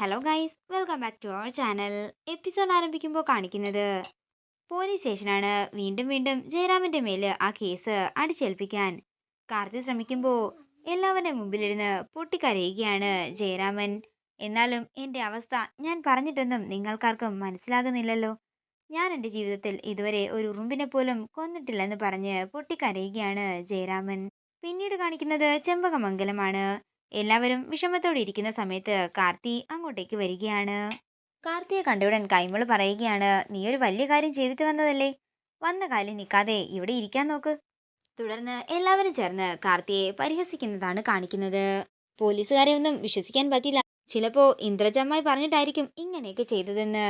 Hello guys welcome back to our channel episode ആരംഭിക്കുമ്പോൾ കാണിക്കുന്നത് police സ്റ്റേഷനാണ് വീണ്ടും വീണ്ടും ജയറാമിന്റെ മേൽ ആ കേസ് അടിച്ചേൽപ്പിക്കാൻ. കാർത്തി ശ്രമിക്കുമ്പോൾ എല്ലാവരുടെ മുമ്പിലിരുന്ന് പൊട്ടിക്കരയുകയാണ് ജയരാമൻ. എന്നാലും എന്റെ അവസ്ഥ ഞാൻ പറഞ്ഞിട്ടൊന്നും നിങ്ങൾക്കാർക്കും മനസ്സിലാകുന്നില്ലല്ലോ. ഞാൻ എന്റെ ജീവിതത്തിൽ ഇതുവരെ ഒരു ഉറുമ്പിനെ പോലും കൊന്നിട്ടില്ലെന്ന് പറഞ്ഞ് പൊട്ടിക്കരയുകയാണ് ജയരാമൻ. പിന്നീട് കാണിക്കുന്നത് ചെമ്പകമംഗലമാണ്. എല്ലാവരും വിഷമത്തോടെ ഇരിക്കുന്ന സമയത്ത് കാർത്തി അങ്ങോട്ടേക്ക് വരികയാണ്. കാർത്തിയെ കണ്ടയുടൻ കൈമൾ പറയുകയാണ് നീ ഒരു വലിയ കാര്യം ചെയ്തിട്ട് വന്നതല്ലേ? വന്ന കാര്യം നിൽക്കാതെ ഇവിടെ ഇരിക്കാൻ നോക്ക്. തുടർന്ന് എല്ലാവരും ചേർന്ന് കാർത്തിയെ പരിഹസിക്കുന്നതാണ് കാണിക്കുന്നത്. പോലീസുകാരെ ഒന്നും വിശ്വസിക്കാൻ പറ്റില്ല. ചിലപ്പോ ഇന്ദ്രജമ്മായി പറഞ്ഞിട്ടായിരിക്കും ഇങ്ങനെയൊക്കെ ചെയ്തതെന്ന്.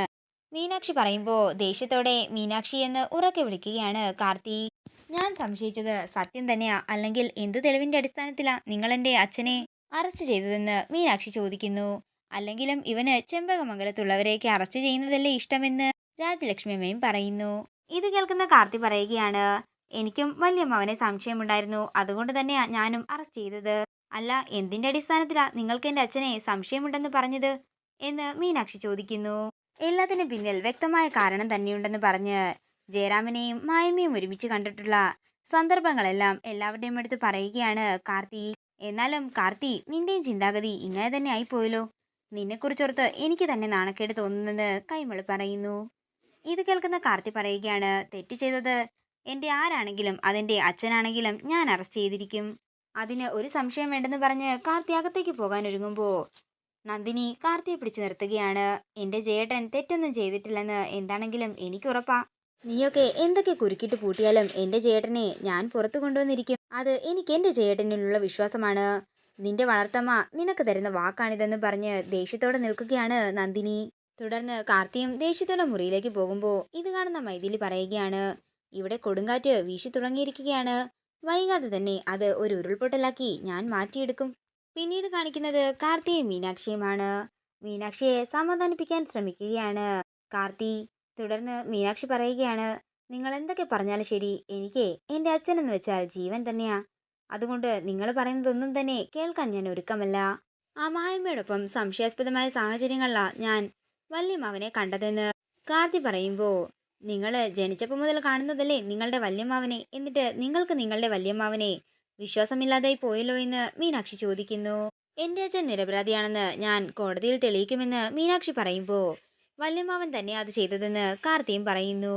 മീനാക്ഷി പറയുമ്പോൾ ദേഷ്യത്തോടെ മീനാക്ഷി എന്ന് ഉറക്കെ വിളിക്കുകയാണ് കാർത്തി. ഞാൻ സംശയിച്ചത് സത്യം തന്നെയാ? അല്ലെങ്കിൽ എന്ത് തെളിവിന്റെ അടിസ്ഥാനത്തിലാ? നിങ്ങൾ എന്റെ അച്ഛനെ അറസ്റ്റ് ചെയ്തതെന്ന് മീനാക്ഷി ചോദിക്കുന്നു. അല്ലെങ്കിലും ഇവന് ചെമ്പകമംഗലത്തുള്ളവരെയൊക്കെ അറസ്റ്റ് ചെയ്യുന്നതല്ലേ ഇഷ്ടമെന്ന് രാജലക്ഷ്മി അമ്മയും പറയുന്നു. ഇത് കേൾക്കുന്ന കാർത്തി പറയുകയാണ് എനിക്കും വല്യമ്മാവനെ സംശയമുണ്ടായിരുന്നു. അതുകൊണ്ട് തന്നെയാ ഞാനും അറസ്റ്റ് ചെയ്തത്. അല്ല എന്തിന്റെ അടിസ്ഥാനത്തിലാ നിങ്ങൾക്ക് എന്റെ അച്ഛനെ സംശയമുണ്ടെന്ന് പറഞ്ഞത്? എന്ന് മീനാക്ഷി ചോദിക്കുന്നു. എല്ലാത്തിനും പിന്നിൽ വ്യക്തമായ കാരണം തന്നെയുണ്ടെന്ന് പറഞ്ഞ് ജയറാമിനെയും മായമ്മയും ഒരുമിച്ച് കണ്ടിട്ടുള്ള സന്ദർഭങ്ങളെല്ലാം എല്ലാവരുടെയും അടുത്ത് പറയുകയാണ് കാർത്തി. എന്നാലും കാർത്തി നിന്റെയും ചിന്താഗതി ഇങ്ങനെ തന്നെ ആയിപ്പോയല്ലോ. നിന്നെക്കുറിച്ചോർത്ത് എനിക്ക് തന്നെ നാണക്കേട് തോന്നുന്നത് കൈമൾ പറയുന്നു. ഇത് കേൾക്കുന്ന കാർത്തി പറയുകയാണ് തെറ്റ് ചെയ്തത് എന്റെ ആരാണെങ്കിലും അതെന്റെ അച്ഛനാണെങ്കിലും ഞാൻ അറസ്റ്റ് ചെയ്തിരിക്കും. അതിന് ഒരു സംശയം വേണ്ടെന്ന് പറഞ്ഞ് കാർത്തി അകത്തേക്ക് പോകാൻ ഒരുങ്ങുമ്പോൾ നന്ദിനി കാർത്തിയെ പിടിച്ചു നിർത്തുകയാണ്. എന്റെ ജേട്ടൻ തെറ്റൊന്നും ചെയ്തിട്ടില്ലെന്ന് എന്താണെങ്കിലും എനിക്ക് ഉറപ്പാ. നീയൊക്കെ എന്തൊക്കെ കുരുക്കിട്ട് പൂട്ടിയാലും എന്റെ ചേട്ടനെ ഞാൻ പുറത്തു കൊണ്ടുവന്നിരിക്കും. അത് എനിക്ക് എന്റെ ചേട്ടനിലുള്ള വിശ്വാസമാണ്. നിന്റെ വളർത്തമ്മ നിനക്ക് തരുന്ന വാക്കാണിതെന്ന് പറഞ്ഞ് ദേഷ്യത്തോടെ നിൽക്കുകയാണ് നന്ദിനി. തുടർന്ന് കാർത്തിയും ദേഷ്യത്തോടെ മുറിയിലേക്ക് പോകുമ്പോൾ ഇത് കാണുന്ന മൈഥിലി പറയുകയാണ് ഇവിടെ കൊടുങ്കാറ്റ് വീശി തുടങ്ങിയിരിക്കുകയാണ്. വൈകാതെ തന്നെ അത് ഒരു ഉരുൾപൊട്ടലാക്കി ഞാൻ മാറ്റിയെടുക്കും. പിന്നീട് കാണിക്കുന്നത് കാർത്തിയും മീനാക്ഷിയുമാണ്. മീനാക്ഷിയെ സമാധാനിപ്പിക്കാൻ ശ്രമിക്കുകയാണ് കാർത്തി. തുടർന്ന് മീനാക്ഷി പറയുകയാണ് നിങ്ങൾ എന്തൊക്കെ പറഞ്ഞാലും ശരി എനിക്ക് എന്റെ അച്ഛനെന്ന് വെച്ചാൽ ജീവൻ തന്നെയാ. അതുകൊണ്ട് നിങ്ങൾ പറയുന്നതൊന്നും തന്നെ കേൾക്കാൻ ഞാൻ ഒരുക്കമല്ല. ആ മായമ്മയോടൊപ്പം സംശയാസ്പദമായ സാഹചര്യങ്ങളിലാണ് ഞാൻ വല്യമ്മാവനെ കണ്ടതെന്ന് കാർത്തി പറയുമ്പോൾ നിങ്ങൾ ജനിച്ചപ്പോൾ മുതൽ കാണുന്നതല്ലേ നിങ്ങളുടെ വല്യമ്മാവനെ? എന്നിട്ട് നിങ്ങൾക്ക് നിങ്ങളുടെ വല്യമ്മാവനെ വിശ്വാസമില്ലാതായി പോയല്ലോ എന്ന് മീനാക്ഷി ചോദിക്കുന്നു. എന്റെ അച്ഛൻ നിരപരാധിയാണെന്ന് ഞാൻ കോടതിയിൽ തെളിയിക്കുമെന്ന് മീനാക്ഷി പറയുമ്പോൾ വല്യമ്മാവൻ തന്നെ അത് ചെയ്തതെന്ന് കാർത്തിയും പറയുന്നു.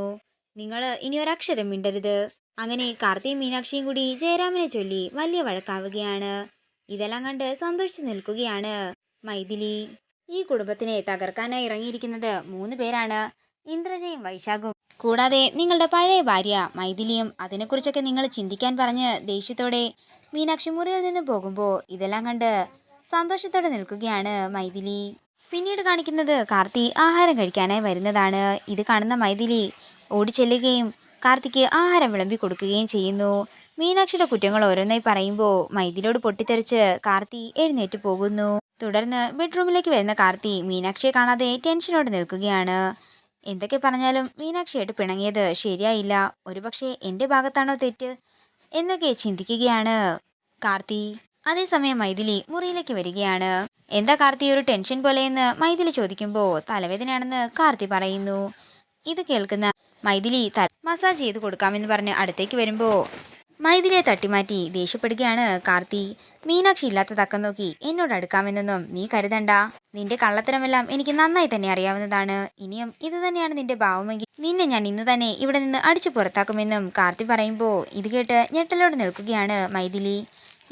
നിങ്ങൾ ഇനി ഒരക്ഷരം മിണ്ടരുത്. അങ്ങനെ കാർത്തിയും മീനാക്ഷിയും കൂടി ജയരാമനെ ചൊല്ലി വലിയ വഴക്കാവുകയാണ്. ഇതെല്ലാം കണ്ട് സന്തോഷിച്ചു നിൽക്കുകയാണ് മൈഥിലി. ഈ കുടുംബത്തിനെ തകർക്കാനായി ഇറങ്ങിയിരിക്കുന്നത് മൂന്ന് പേരാണ്. ഇന്ദ്രജയും വൈശാഖും. കൂടാതെ നിങ്ങളുടെ പഴയ ഭാര്യ മൈഥിലിയും അതിനെക്കുറിച്ചൊക്കെ നിങ്ങൾ ചിന്തിക്കാൻ പറഞ്ഞ് ദേഷ്യത്തോടെ മീനാക്ഷി മുറിയിൽ നിന്ന് പോകുമ്പോൾ ഇതെല്ലാം കണ്ട് സന്തോഷത്തോടെ നിൽക്കുകയാണ് മൈഥിലി. പിന്നീട് കാണിക്കുന്നത് കാർത്തി ആഹാരം കഴിക്കാനായി വരുന്നതാണ്. ഇത് കാണുന്ന മൈഥിലി ഓടിച്ചെല്ലുകയും കാർത്തിക്ക് ആഹാരം വിളമ്പി കൊടുക്കുകയും ചെയ്യുന്നു. മീനാക്ഷിയുടെ കുറ്റങ്ങൾ ഓരോന്നായി പറയുമ്പോൾ മൈഥിലിയോട് പൊട്ടിത്തെറിച്ച് കാർത്തി എഴുന്നേറ്റ് പോകുന്നു. തുടർന്ന് ബെഡ്റൂമിലേക്ക് വരുന്ന കാർത്തി മീനാക്ഷിയെ കാണാതെ ടെൻഷനോട് നിൽക്കുകയാണ്. എന്തൊക്കെ പറഞ്ഞാലും മീനാക്ഷിയായിട്ട് പിണങ്ങിയത് ശരിയായില്ല. ഒരുപക്ഷെ എന്റെ ഭാഗത്താണോ തെറ്റ് എന്നൊക്കെ ചിന്തിക്കുകയാണ് കാർത്തി. അതേസമയം മൈഥിലി മുറിയിലേക്ക് വരികയാണ്. എന്താ കാർത്തി ഒരു ടെൻഷൻ പോലെയെന്ന് മൈഥിലി ചോദിക്കുമ്പോൾ തലവേദനയാണെന്ന് കാർത്തി പറയുന്നു. ഇത് കേൾക്കുന്ന മൈഥിലി മസാജ് ചെയ്ത് കൊടുക്കാമെന്ന് പറഞ്ഞ് അടുത്തേക്ക് വരുമ്പോൾ മൈഥിലിയെ തട്ടിമാറ്റി ദേഷ്യപ്പെടുകയാണ് കാർത്തി. മീനാക്ഷി ഇല്ലാത്ത തക്കം നോക്കി എന്നോട് അടുക്കാമെന്നൊന്നും നീ കരുതണ്ട. നിന്റെ കള്ളത്തരമെല്ലാം എനിക്ക് നന്നായി തന്നെ അറിയാവുന്നതാണ്. ഇനിയും ഇത് തന്നെയാണ് നിന്റെ ഭാവമെങ്കിൽ നിന്നെ ഞാൻ ഇന്ന് തന്നെ ഇവിടെ നിന്ന് അടിച്ചു പുറത്താക്കുമെന്നും കാർത്തി പറയുമ്പോൾ ഇത് കേട്ട് ഞെട്ടലോട് നിൽക്കുകയാണ് മൈഥിലി.